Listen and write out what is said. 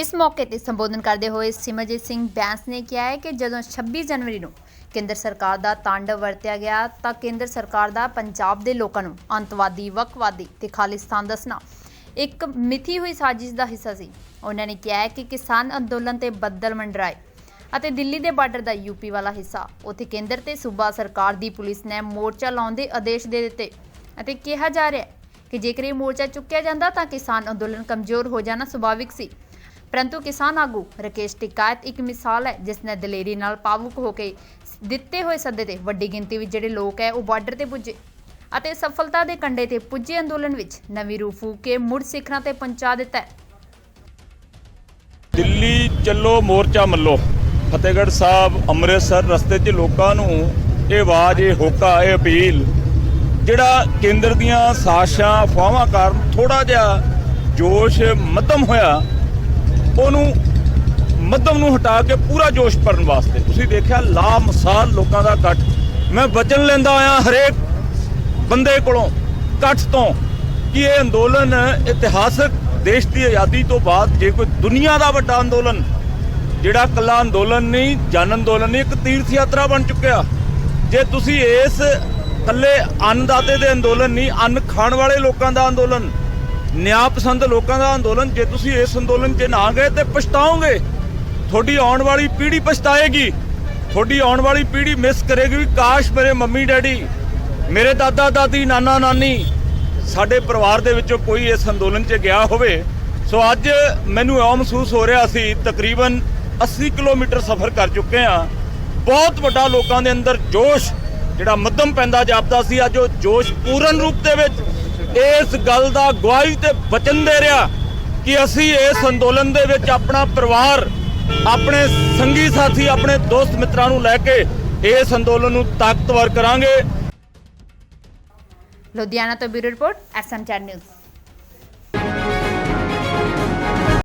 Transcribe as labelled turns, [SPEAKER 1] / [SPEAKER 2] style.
[SPEAKER 1] ਇਸ ਮੌਕੇ ਤੇ ਸੰਬੋਧਨ ਕਰਦੇ ਹੋਏ ਸਿਮਰਜੀਤ ਸਿੰਘ ਬੈਂਸ ਨੇ ਕਿਹਾ ਹੈ ਕਿ ਜਦੋਂ 26 ਜਨਵਰੀ ਨੂੰ ਕੇਂਦਰ ਸਰਕਾਰ ਦਾ ਤਾਂਡਵ ਵਰਤਿਆ ਗਿਆ ਤਾਂ ਕੇਂਦਰ ਸਰਕਾਰ ਦਾ ਪੰਜਾਬ ਦੇ ਲੋਕਾਂ ਨੂੰ ਅੰਤਵਾਦੀ ਵਕਵਾਦੀ ਤੇ ਖਾਲਿਸਤਾਨ ਦੱਸਣਾ ਇੱਕ ਮਿਥੀ ਹੋਈ ਸਾਜ਼ਿਸ਼ ਦਾ ਹਿੱਸਾ ਸੀ। ਉਹਨਾਂ ਨੇ ਕਿਹਾ ਹੈ ਕਿ ਕਿਸਾਨ ਅੰਦੋਲਨ ਤੇ ਬੱਦਲ ਮੰਡਰਾਏ ਅਤੇ ਦਿੱਲੀ ਦੇ ਬਾਰਡਰ ਦਾ ਯੂਪੀ ਵਾਲਾ ਹਿੱਸਾ। ਉੱਥੇ ਕੇਂਦਰ ਤੇ ਸੂਬਾ ਸਰਕਾਰ ਦੀ ਪੁਲਿਸ ਨੇ ਮੋਰਚਾ ਲਾਉਣ ਦੇ ਆਦੇਸ਼ ਦੇ ਦਿੱਤੇ ਅਤੇ ਕਿਹਾ ਜਾ ਰਿਹਾ ਹੈ ਕਿ ਜੇਕਰ ਇਹ ਮੋਰਚਾ ਚੁੱਕਿਆ ਜਾਂਦਾ ਤਾਂ ਕਿਸਾਨ ਅੰਦੋਲਨ ਕਮਜ਼ੋਰ ਹੋ ਜਾਣਾ ਸੁਭਾਵਿਕ ਸੀ। ਪਰੰਤੂ ਕਿਸਾਨ ਆਗੂ ਰਕੇਸ਼ ਟਿਕਾਇਤ ਇੱਕ ਮਿਸਾਲ ਹੈ, ਜਿਸ ਨੇ ਦਲੇਰੀ ਨਾਲ ਪਾਵੁਕ ਹੋ ਕੇ ਦਿੱਤੇ ਹੋਏ ਸੱਦੇ ਤੇ ਵੱਡੀ ਗਿਣਤੀ ਵਿੱਚ ਜਿਹੜੇ ਲੋਕ ਹੈ, ਉਹ ਬਾਰਡਰ ਤੇ ਪੁੱਜੇ ਅਤੇ ਸਫਲਤਾ ਦੇ ਕੰਡੇ ਤੇ ਪੁੱਜੇ ਅੰਦੋਲਨ ਵਿੱਚ ਨਵੀਂ ਰੂਹ ਫੂਕ ਕੇ ਮੁੜ ਸਿਖਰਾਂ ਤੇ ਪਹੁੰਚਾ ਦਿੱਤਾ
[SPEAKER 2] ਦਿੱਲੀ ਚੱਲੋ ਮੋਰਚਾ ਮੱਲੋ। ਫਤਿਹਗੜ੍ਹ ਸਾਹਿਬ, ਅੰਮ੍ਰਿਤਸਰ ਰਸਤੇ 'ਚ ਲੋਕਾਂ ਨੂੰ ਇਹ ਆਵਾਜ਼, ਇਹ ਹੋਕਾ, ਇਹ ਅਪੀਲ, ਜਿਹੜਾ ਕੇਂਦਰ ਦੀਆਂ ਸਾਸ਼ਾਂ ਅਫਵਾਹਾਂ ਕਾਰਨ ਥੋੜਾ ਜਿਹਾ ਜੋਸ਼ ਮੱਧਮ ਹੋਇਆ ਉਹਨੂੰ ਮੱਧਮ ਨੂੰ ਹਟਾ ਕੇ ਪੂਰਾ ਜੋਸ਼ ਭਰਨ ਵਾਸਤੇ। ਤੁਸੀਂ ਦੇਖਿਆ ਲਾ ਮਿਸਾਲ ਲੋਕਾਂ ਦਾ ਇਕੱਠ। ਮੈਂ ਵਚਨ ਲੈਂਦਾ ਆਇਆ ਹਰੇਕ ਬੰਦੇ ਕੋਲੋਂ ਇਕੱਠ ਤੋਂ ਕਿ ਇਹ ਅੰਦੋਲਨ ਇਤਿਹਾਸਕ ਦੇਸ਼ ਦੀ ਆਜ਼ਾਦੀ ਤੋਂ ਬਾਅਦ ਜੇ ਕੋਈ ਦੁਨੀਆ ਦਾ ਵੱਡਾ ਅੰਦੋਲਨ, ਜਿਹੜਾ ਕੱਲਾ ਅੰਦੋਲਨ ਨਹੀਂ, ਜਨ ਅੰਦੋਲਨ ਨਹੀਂ, ਇੱਕ ਤੀਰਥ ਯਾਤਰਾ ਬਣ ਚੁੱਕਿਆ। ਜੇ ਤੁਸੀਂ ਇਸ ਕੱਲੇ ਅੰਨਦਾਤੇ ਦੇ ਅੰਦੋਲਨ ਨਹੀਂ, ਅੰਨ ਖਾਣ ਵਾਲੇ ਲੋਕਾਂ ਦਾ ਅੰਦੋਲਨ ਨਿਆਂ ਪਸੰਦ ਲੋਕਾਂ ਦਾ ਅੰਦੋਲਨ, ਜੇ ਤੁਸੀਂ ਇਸ ਅੰਦੋਲਨ 'ਚ ਨਾ ਗਏ ਤੇ ਪਛਤਾਓਗੇ। ਤੁਹਾਡੀ ਆਉਣ ਵਾਲੀ ਪੀੜ੍ਹੀ ਪਛਤਾਏਗੀ। ਤੁਹਾਡੀ ਆਉਣ ਵਾਲੀ ਪੀੜ੍ਹੀ ਮਿਸ ਕਰੇਗੀ ਵੀ, ਕਾਸ਼ ਮੇਰੇ ਮੰਮੀ, ਡੈਡੀ, ਮੇਰੇ ਦਾਦਾ, ਦਾਦੀ, ਨਾਨਾ, ਨਾਨੀ ਸਾਡੇ ਪਰਿਵਾਰ ਦੇ ਵਿੱਚੋਂ ਕੋਈ ਇਸ ਅੰਦੋਲਨ 'ਚ ਗਿਆ ਹੋਵੇ। ਸੋ ਅੱਜ ਮੈਨੂੰ ਇਹ ਮਹਿਸੂਸ ਹੋ ਰਿਹਾ ਸੀ, ਤਕਰੀਬਨ 80 ਕਿਲੋਮੀਟਰ ਸਫ਼ਰ ਕਰ ਚੁੱਕੇ ਹਾਂ। ਬਹੁਤ ਵੱਡਾ ਲੋਕਾਂ ਦੇ ਅੰਦਰ ਜੋਸ਼, ਜਿਹੜਾ ਮੱਧਮ ਪੈਂਦਾ ਜਾਪਦਾ ਸੀ, ਅੱਜ ਉਹ ਜੋਸ਼ ਪੂਰਨ ਰੂਪ ਦੇ ਵਿੱਚ ਇਸ ਗੱਲ ਦਾ ਗਵਾਹੀ ਤੇ ਵਚਨ ਦੇ ਰਿਹਾ ਕਿ ਅਸੀਂ ਇਸ ਅੰਦੋਲਨ ਦੇ ਵਿੱਚ ਆਪਣਾ ਪਰਿਵਾਰ, ਆਪਣੇ ਸੰਗੀ ਸਾਥੀ, ਆਪਣੇ ਦੋਸਤ ਮਿੱਤਰਾਂ ਨੂੰ ਲੈ ਕੇ ਇਸ ਅੰਦੋਲਨ ਨੂੰ ਤਾਕਤਵਰ ਕਰਾਂਗੇ।
[SPEAKER 1] ਲੁਧਿਆਣਾ ਤੋਂ bureau report, SM chain news.